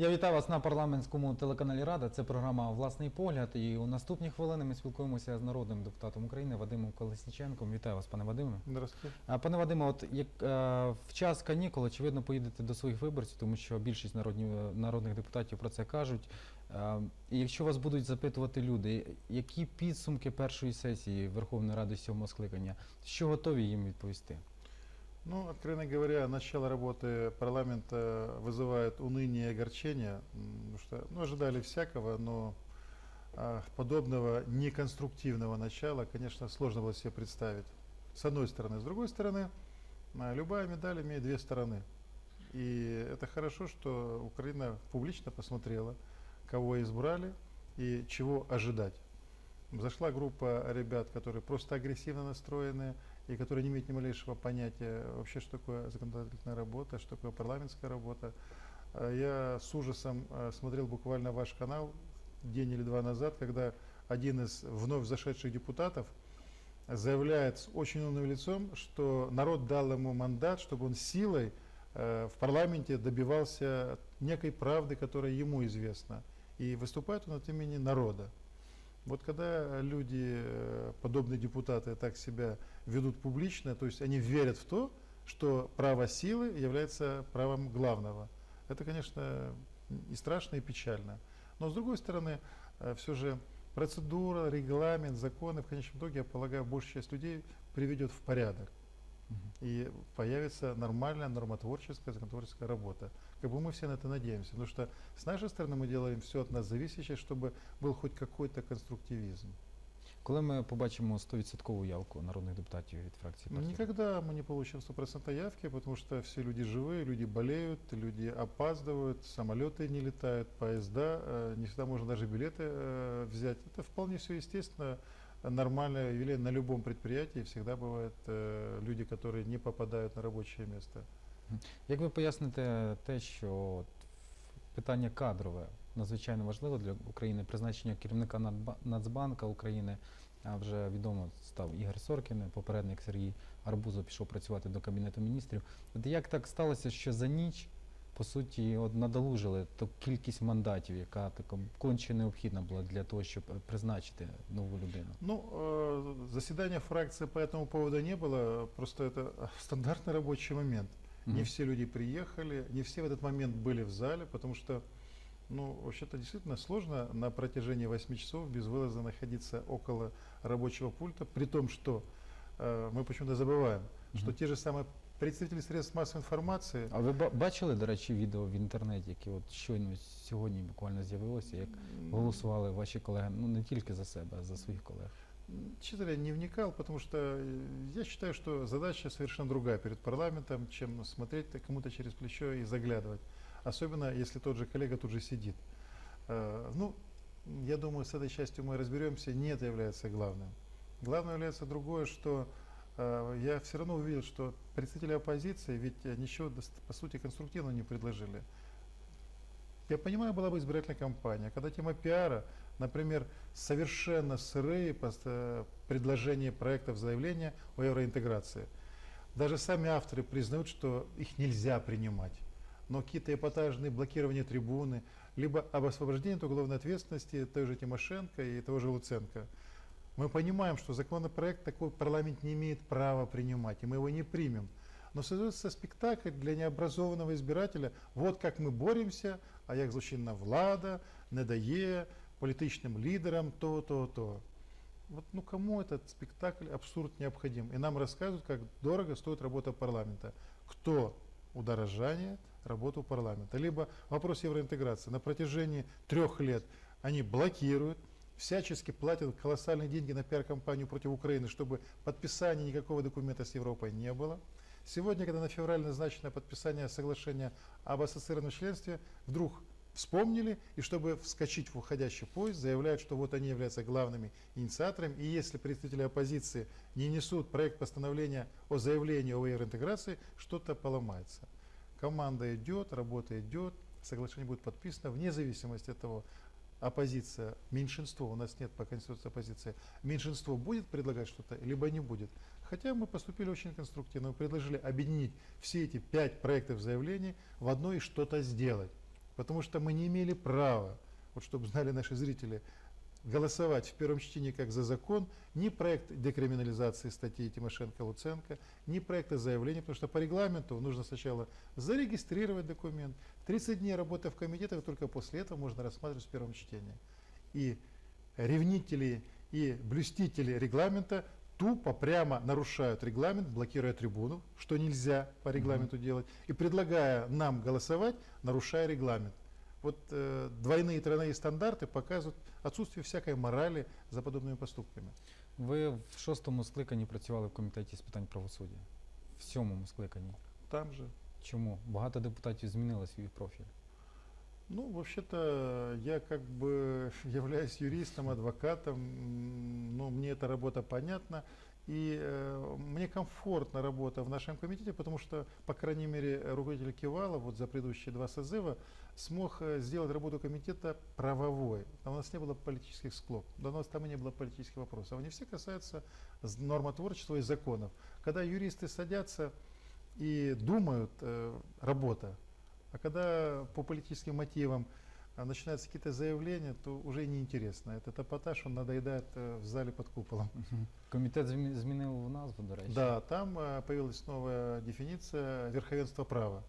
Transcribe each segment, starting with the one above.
Я вітаю вас на парламентському телеканалі Рада. Це програма Власний погляд. І у наступні хвилини ми спілкуємося з народним депутатом України Вадимом Колесніченком. Вітаю вас, пане Вадиме. Здравствуйте. Пане Вадиме, от як е, в час канікул, очевидно, поїдете до своїх виборців, тому що більшість народні, народних депутатів про це кажуть. Е, і якщо вас будуть запитувати люди, які підсумки першої сесії Верховної Ради сьомого скликання, що готові їм відповісти? Ну, откровенно говоря, начало работы парламента вызывает уныние и огорчение, потому что ну, ожидали всякого, но а, подобного неконструктивного начала, конечно, сложно было себе представить. С одной стороны. С другой стороны, а, любая медаль имеет две стороны. И это хорошо, что Украина публично посмотрела, кого избрали и чего ожидать. Зашла группа ребят, которые просто агрессивно настроены и которые не имеют ни малейшего понятия вообще, что такое законодательная работа, что такое парламентская работа. А Я с ужасом э, смотрел буквально ваш канал день или два назад, когда один из вновь зашедших депутатов заявляет с очень умным лицом, что народ дал ему мандат, чтобы он силой э, в парламенте добивался некой правды, которая ему известна. И выступает он от имени народа. Вот когда люди, э, подобные депутаты, так себя ведут публично, то есть они верят в то, что право силы является правом главного. Это, конечно, и страшно, и печально. Но с другой стороны, все же процедура, регламент, законы, в конечном итоге, я полагаю, большая часть людей приведет в порядок. И появится нормальная нормотворческая, законотворческая работа. Как бы мы все на это надеемся. Потому что с нашей стороны мы делаем все от нас зависящее, чтобы был хоть какой-то конструктивизм. Коли ми побачимо 100% явку народних депутатів від фракції Ну, партії? Никогда мы не получим стопроцентной явки, потому что все люди живые, люди болеют, люди опаздывают, самолеты не летают, поезда, э, не всегда можно даже билеты э, взять. Это вполне все естественно, нормальное явление на любом предприятии. Всегда бывают э, люди, которые не попадают на рабочее место. Як ви поясните те, що от питання кадрове надзвичайно важливе для України, призначення керівника Надба- Нацбанка України, а вже відомо став Ігор Соркін, попередник Сергій Арбузов пішов працювати до Кабінету міністрів. От як так сталося, що за ніч, по суті, от надолужили ту кількість мандатів, яка така конче необхідна була для того, щоб е, призначити нову людину? Ну, э, заседания фракции по этому поводу не было, просто это стандартный рабочий момент. Не Мгм. все люди приехали, не все в этот момент были в зале, потому что, ну, вообще-то действительно сложно на протяжении 8 часов безвылазно находиться около рабочего пульта, при том, что э, мы почему-то забываем, что Мгм. те же самые представители средств массовой информации, А ви ба- бачили, до речі, відео в інтернеті, яке от щойно сьогодні буквально з'явилося, як м, голосували ваші колеги, ну не тільки за себе, а за своїх колег. м, честно говоря, не вникал, потому что э, я считаю, что задача совершенно другая перед парламентом, чем смотреть так кому-то через плечо и заглядывать. Особенно, если тот же коллега тут же сидит. Э, Ну, я думаю, с этой частью мы разберемся, не это является главным. Главное является другое, что э, я все равно увидел, что представители оппозиции ведь ничего, по сути, конструктивного не предложили. Я понимаю, была бы избирательная кампания, когда тема пиара, например, совершенно сырые э, предложения проектов заявления о евроинтеграции. Даже сами авторы признают, что их нельзя принимать Но какие-то эпатажные блокирования трибуны, либо об освобождении от уголовной ответственности той же Тимошенко и того же Луценко. Мы понимаем, что законопроект такой парламент не имеет права принимать, и мы его не примем. Но создается спектакль для необразованного избирателя. Вот как мы боремся, а як злочинна влада не дає політичним лідерам то, то, то. Вот ну кому этот спектакль абсурд необходим? И нам рассказывают, как дорого стоит работа парламента. Кто удорожание работу парламента? Либо вопрос евроинтеграции. На протяжении трех лет они блокируют, всячески платят колоссальные деньги на пиар-компанию против Украины, чтобы подписания никакого документа с Европой не было. Сегодня, когда на февраль назначено подписание соглашения об ассоциированном членстве, вдруг вспомнили, и чтобы вскочить в уходящий поезд, заявляют, что вот они являются главными инициаторами, и если представители оппозиции не несут проект постановления о заявлении о евроинтеграции, что-то поломается. Команда идет, работа идет, соглашение будет подписано, вне зависимости от того, оппозиция, меньшинство, у нас нет по Конституции оппозиции, меньшинство будет предлагать что-то, либо не будет. Хотя мы поступили очень конструктивно, мы предложили объединить все эти пять проектов заявлений в одно и что-то сделать. Потому что мы не имели права, вот чтобы знали наши зрители, голосовать в первом чтении как за закон, ни проект декриминализации статьи Тимошенко-Луценко, ни проекта заявления, потому что по регламенту нужно сначала зарегистрировать документ, 30 дней работы в комитетах, только после этого можно рассматривать в первом чтении. И ревнители и блюстители регламента тупо прямо нарушают регламент, блокируя трибуну, что нельзя по регламенту делать, и предлагая нам голосовать, нарушая регламент Вот э, двойные и тройные стандарты показывают отсутствие всякой морали за подобными поступками. Ви в шостому скликанні працювали в комітеті з питань правосуддя. В сьомому скликанні. Там же. Чому? Багато депутатів змінили свій профіль. Ну, вообще-то, я как бы являюсь юристом, адвокатом, м, ну, мне эта работа понятна, и э, мне комфортна работа в нашем комитете, потому что, по крайней мере, руководитель Кивала вот за предыдущие два созыва смог э, сделать работу комитета правовой. Там у нас не было политических склок, да у нас там и не было политических вопросов. Они все касаются з- нормотворчества и законов. Когда юристы садятся и думают, э, работа, а когда по политическим мотивам а, начинаются какие-то заявления, то уже неинтересно. Этот эпатаж, он надоедает э, в зале под куполом. Комітет змі- змінив назву, до речі. Да, там э, появилась новая дефиниция верховенства права.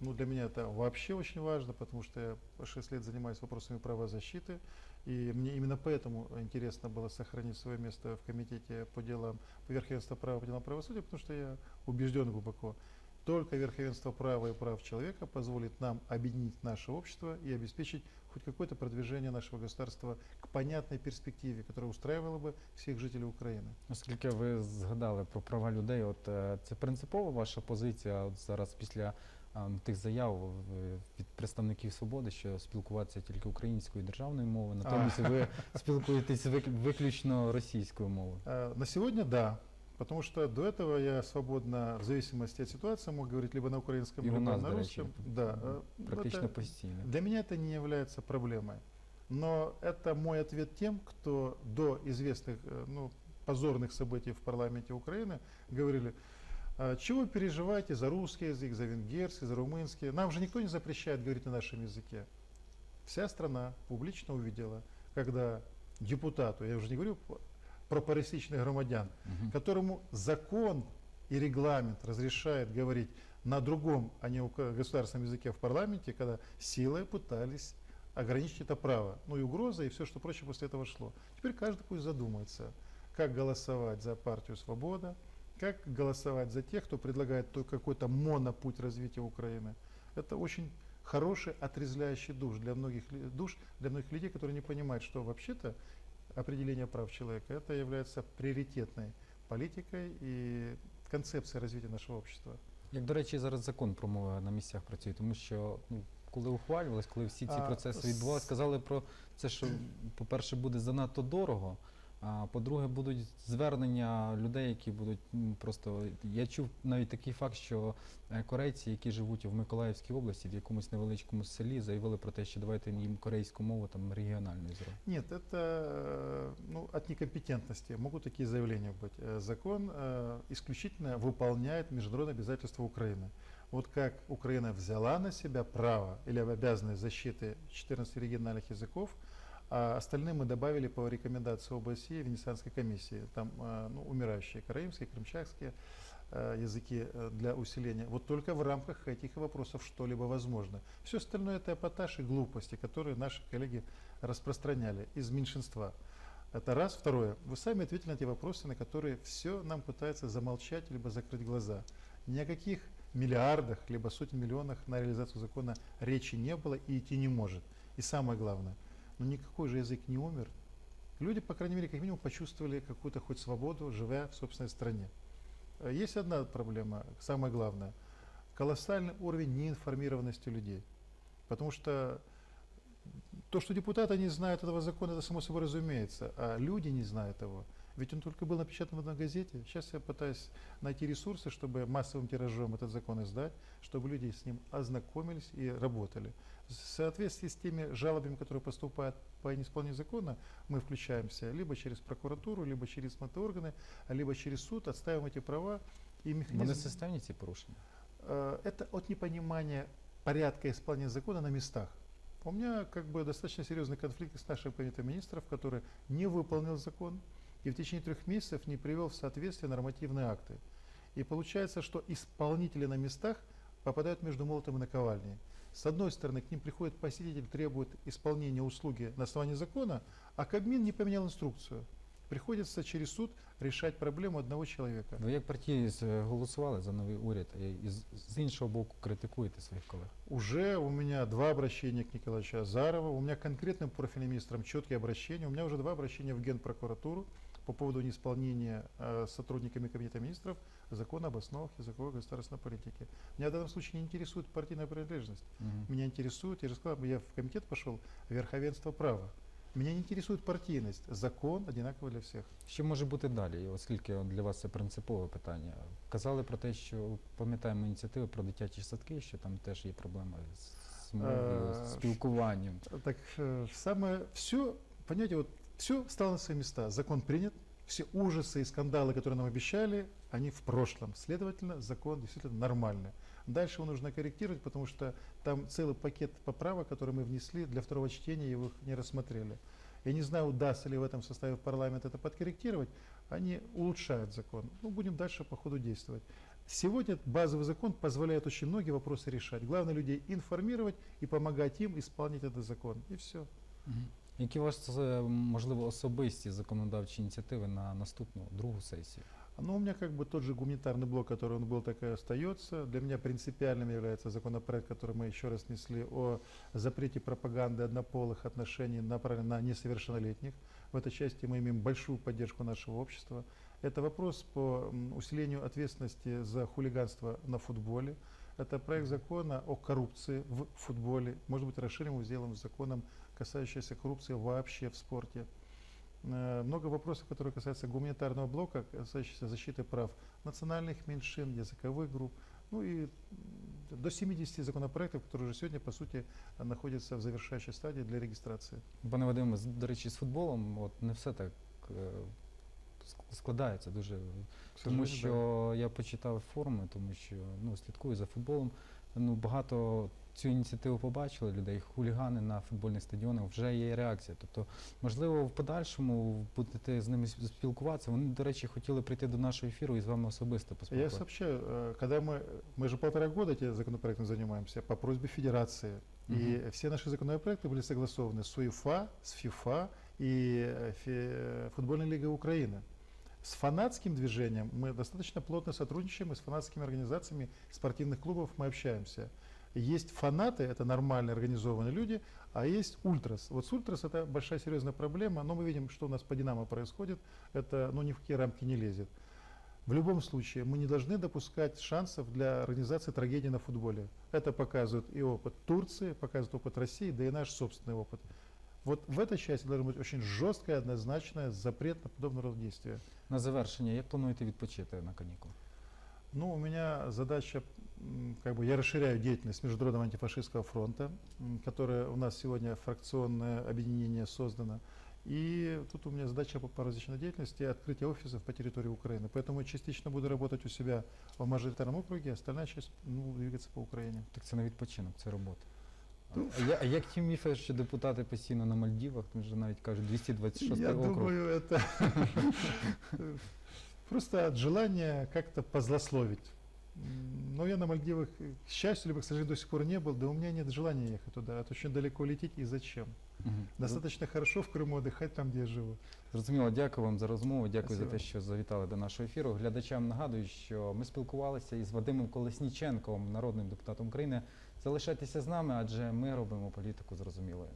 Ну, для меня это вообще очень важно, потому что я 6 лет занимаюсь вопросами правозащиты, и мне именно поэтому интересно было сохранить свое место в комитете по делам по верховенству права, по делам правосудия, потому что я убежден глубоко, только верховенство права и прав человека позволит нам объединить наше общество и обеспечить хоть какое-то продвижение нашего государства к понятной перспективе, которая устраивала бы всех жителей Украины. Оскільки ви згадали про права людей, от е, це принципова ваша позиція от зараз після а, тих заяв е, від представників свободи, що спілкуватися тільки українською державною мовою, натомість ви спілкуєтесь вик- виключно російською мовою. Э, На сегодня да. Потому что до этого я свободно, в зависимости от ситуации, мог говорить либо на украинском, И у либо нас, на до русском. речи, Да, э, ну, Практично это- постійно. Для меня это не является проблемой. Но это мой ответ тем, кто до известных э, ну, позорных событий в парламенте Украины говорили, «А чего вы переживаете за русский язык, за венгерский, за румынский. Нам же никто не запрещает говорить на нашем языке. Вся страна публично увидела, когда депутату, я уже не говорю про пересечных громадян, Мгм. которому закон и регламент разрешает говорить на другом, а не государственном языке в парламенте, когда силой пытались ограничить это право. Ну и угроза, и все, что прочее после этого шло. Теперь каждый пусть задумается, как голосовать за партию «Свобода», как голосовать за тех, кто предлагает только какой-то монопуть развития Украины. Это очень хороший отрезвляющий душ для многих ли- душ для многих людей, которые не понимают, что вообще-то определение прав человека это является приоритетной политикой и концепцией развития нашего общества. Як, до речі, зараз закон про мови на місцях працює, тому що ну, коли ухвалювалось, коли всі ці А, процеси с- відбувалися, сказали про це, що, по-перше, буде занадто дорого, а по-друге, будуть звернення людей, які будуть м, просто. Я чув навіть такий факт, що е, корейці, які живуть в Миколаївській області, в якомусь невеличкому селі, заявили про те, що давайте їм корейську мову там регіональною зробимо. Нет, это э, ну, от некомпетентности могут такие заявления быть. Э, Закон э, исключительно выполняет международные обязательства Украины. Вот как Украина взяла на себя право или обязанность защиты 14 региональных языков, а остальные мы добавили по рекомендации ОБСЕ Венецианской комиссии. Там э, ну, умирающие караимские, крымчакские э, языки э, для усиления. Вот только в рамках этих вопросов что-либо возможно. Все остальное это эпатаж и глупости, которые наши коллеги распространяли из меньшинства. Это раз. Второе. Вы сами ответили на те вопросы, на которые все нам пытаются замолчать либо закрыть глаза. Ни о каких миллиардах либо сотен миллионах на реализацию закона речи не было и идти не может. И самое главное, ну никакой же язык не умер. Люди, по крайней мере, как минимум почувствовали какую-то хоть свободу, живя в собственной стране. Э, Есть одна проблема, самое главное. Колоссальный уровень неинформированности людей. Потому что то, что депутаты не знают этого закона, это само собой разумеется, а люди не знают его. Ведь он только был напечатан в одной газете. Сейчас я пытаюсь найти ресурсы, чтобы массовым тиражом этот закон издать, чтобы люди с ним ознакомились и работали. В соответствии с теми жалобами, которые поступают по неисполнению закона, мы включаемся либо через прокуратуру, либо через смотрные органы, либо через суд, отстаиваем эти права. И Вони механизм, системні ці порушення. Э, это от непонимания порядка исполнения закона на местах. У меня как бы достаточно серьезный конфликт с нашим кабинетом министров, который не выполнил закон и в течение трех месяцев не привел в соответствие нормативные акты. И получается, что исполнители на местах попадают между молотом и наковальней. С одной стороны, к ним приходит посетитель, требует исполнения услуги на основании закона, а Кабмин не поменял инструкцию. Приходится через суд решать проблему одного человека. Ви як партієць е, голосували за новий уряд і, і з, з іншого боку критикуєте своїх колег. Уже у меня два обращения к Николаевичу Азарову, у меня конкретным профильным министром четкие обращения, у меня уже два обращения в Генпрокуратуру по поводу неисполнения э, сотрудниками Кабинета министров закона об основах языковой государственной политики. Меня в данном случае не интересует партийная принадлежность. Мгм. Меня интересует, я же сказал, я в комитет пошел, верховенство права. Меня не интересует партийность. Закон одинаковый для всех. Що може бути далі, оскільки от для вас це принципове питання? Казали про те, що пам'ятаємо ініціативи про дитячі садки, що там теж є проблема з мовою, Е, з спілкуванням. Так э, самое все, понимаете, вот все стало на свои места. Закон принят, все ужасы и скандалы, которые нам обещали, они в прошлом. Следовательно, закон действительно нормальный. Дальше его нужно корректировать, потому что там целый пакет поправок, которые мы внесли для второго чтения, его их не рассмотрели. Я не знаю, удастся ли в этом составе парламента это подкорректировать. Они улучшают закон. Ну, будем дальше по ходу действовать. Сегодня базовый закон позволяет очень многие вопросы решать. Главное людей информировать и помогать им исполнить этот закон. И все. Мгм. Які у вас е, можливо особисті законодавчі ініціативи на наступну другу сесію? Ну, у меня как бы тот же гуманитарный блок, который он был, так и остается. Для меня принципиальным является законопроект, который мы еще раз несли о запрете пропаганды однополых отношений направленной на несовершеннолетних. В этой части мы имеем большую поддержку нашего общества. Это вопрос по усилению ответственности за хулиганство на футболе. Это проект закона о коррупции в футболе. Может быть, расширим его, сделаем законом, касающийся коррупции вообще в спорте. Э, Много вопросов, которые касаются гуманитарного блока, касающихся защиты прав национальных меньшин, языковых групп, ну и м, до 70 законопроектов, которые уже сегодня, по сути, находятся в завершающей стадии для регистрации. Пане Вадиме, з- до речі, з футболом от не все так е, ск- складається дуже. К Тому сожалению, да. що я почитав форуми, тому що ну, слідкую за футболом. Ну, багато цю ініціативу побачили людей, хулігани на футбольних стадіонах, вже є реакція. Тобто, можливо, в подальшому будете з ними с- спілкуватися. Вони, до речі, хотіли прийти до нашого ефіру і з вами особисто Я поспілкуватися. сообщаю, э, когда мы, мы же полтора года этим законопроектом занимаемся по просьбе Федерации. И все наши законопроекты были согласованы с УЕФА, с ФИФА и э, Фе- Футбольной лигой Украины. С фанатским движением мы достаточно плотно сотрудничаем, и с фанатскими организациями спортивных клубов мы общаемся. Есть фанаты, это нормальные организованные люди, а есть ультрас. Вот с ультрас это большая серьезная проблема, но мы видим, что у нас по Динамо происходит, это ну, ни в какие рамки не лезет. В любом случае, мы не должны допускать шансов для организации трагедии на футболе. Это показывает и опыт Турции, показывает опыт России, да и наш собственный опыт. Вот в этой части должен быть очень жесткое, однозначное запрет на подобного рода действия. На завершення, як плануєте відпочити на канікулах? Ну, у меня задача, м, как бы я расширяю деятельность Международного антифашистского фронта, м, которое у нас сегодня фракционное объединение создано. И тут у меня задача по, по различной деятельности открытие офисов по территории Украины. Поэтому я частично буду работать у себя в мажоритарном округе, остальная часть ну, двигаться по Украине. Так це не відпочинок, це робота. Ну. А, я- а як ті міфи, що депутати постійно на Мальдівах, тому що навіть кажуть 226 Я округ. думаю, это просто от желания как-то позлословить. М, Но я на Мальдивах, э, к счастью, либо, к сожалению, до сих пор не был, да у меня нет желания ехать туда. Это очень далеко лететь и зачем? Мгм. Достаточно хорошо в Крыму отдыхать там, где я живу. Зрозуміло, дякую вам за розмову. Дякую за Спасибо. те, що завітали до нашого ефіру. Глядачам нагадую, що ми спілкувалися із Вадимом Колесніченковим, народним депутатом України. Залишайтеся з нами, адже ми робимо політику зрозумілою.